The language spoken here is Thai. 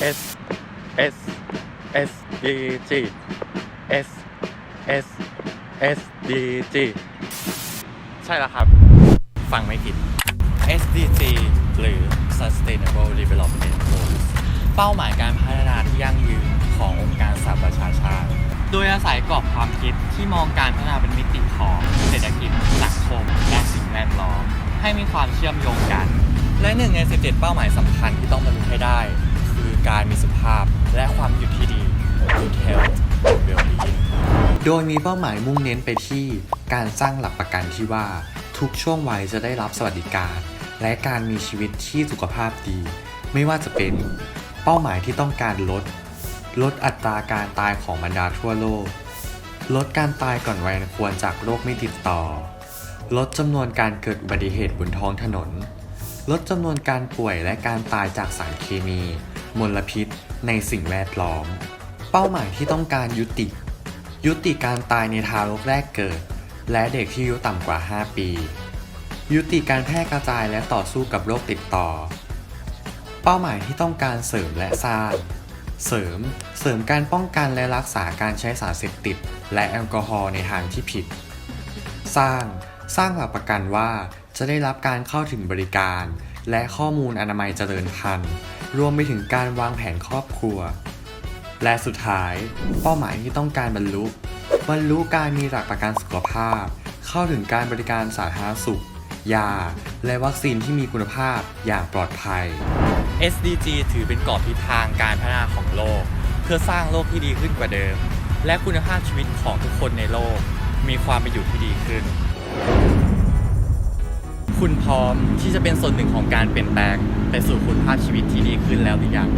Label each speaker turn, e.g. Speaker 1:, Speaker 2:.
Speaker 1: S S S D G S S S D G ใช่แล้วครับ ฟังไม่ผิด SDG หรือ Sustainable Development Goals เป้าหมายการพัฒนาที่ยั่งยืนขององค์การสหประชาชาติ โดยอาศัยกรอบความคิดที่มองการพัฒนาเป็นมิติของเศรษฐกิจสังคมและสิ่งแวดล้อมให้มีความเชื่อมโยงกัน และหนึ่งใน 17 เป้าหมายสำคัญที่ต้องบรรลุให้ได้ การมีสุขภาพ และความอยู่ที่ดี Good Health and Well-being
Speaker 2: โดยมีเป้าหมายมุ่งเน้นไปที่การสร้างหลักประกันที่ว่า ทุกช่วงวัยจะได้รับสวัสดิการ และการมีชีวิตที่สุขภาพดี ไม่ว่าจะเป็นเป้าหมายที่ต้องการลด ลดอัตราการตายของบรรดาทั่วโลก ลดการตายก่อนวัยควรจากโรคไม่ติดต่อ ลดจำนวนการเกิดอุบัติเหตุบนท้องถนน ลดจำนวนการป่วยและการตายจากสารเคมี มลพิษในสิ่งแวดล้อม เป้าหมายที่ต้องการยุติ ยุติการตายในทารกแรกเกิด และเด็กที่อายุต่ำกว่า 5 ปี ยุติการแพร่กระจายและต่อสู้กับโรคติดต่อ เป้าหมายที่ต้องการเสริมและสร้างเสริม เสริมการป้องกันและรักษาการใช้สารเสพติด และแอลกอฮอล์ในทางที่ผิด สร้าง สร้างหลักประกันว่าจะได้รับการเข้าถึงบริการ และข้อมูลอนามัยเจริญพันธุ์ รวมไปถึงการวางแผนครอบครัว และสุดท้าย เป้าหมายที่ต้องการบรรลุ บรรลุการมีหลักประกันสุขภาพ เข้าถึงการบริการสาธารณสุข ยา และวัคซีนที่มีคุณภาพอย่างปลอดภัย
Speaker 1: SDG ถือเป็นกรอบทิศทางการพัฒนาของโลก เพื่อสร้างโลกที่ดีขึ้นกว่าเดิม และคุณภาพชีวิตของทุกคนในโลก มีความเป็นอยู่ที่ดีขึ้น คุณพร้อมที่จะเป็นส่วนหนึ่งของการเปลี่ยนแปลงไปสู่คุณภาพชีวิตที่ดีขึ้นแล้วหรือยัง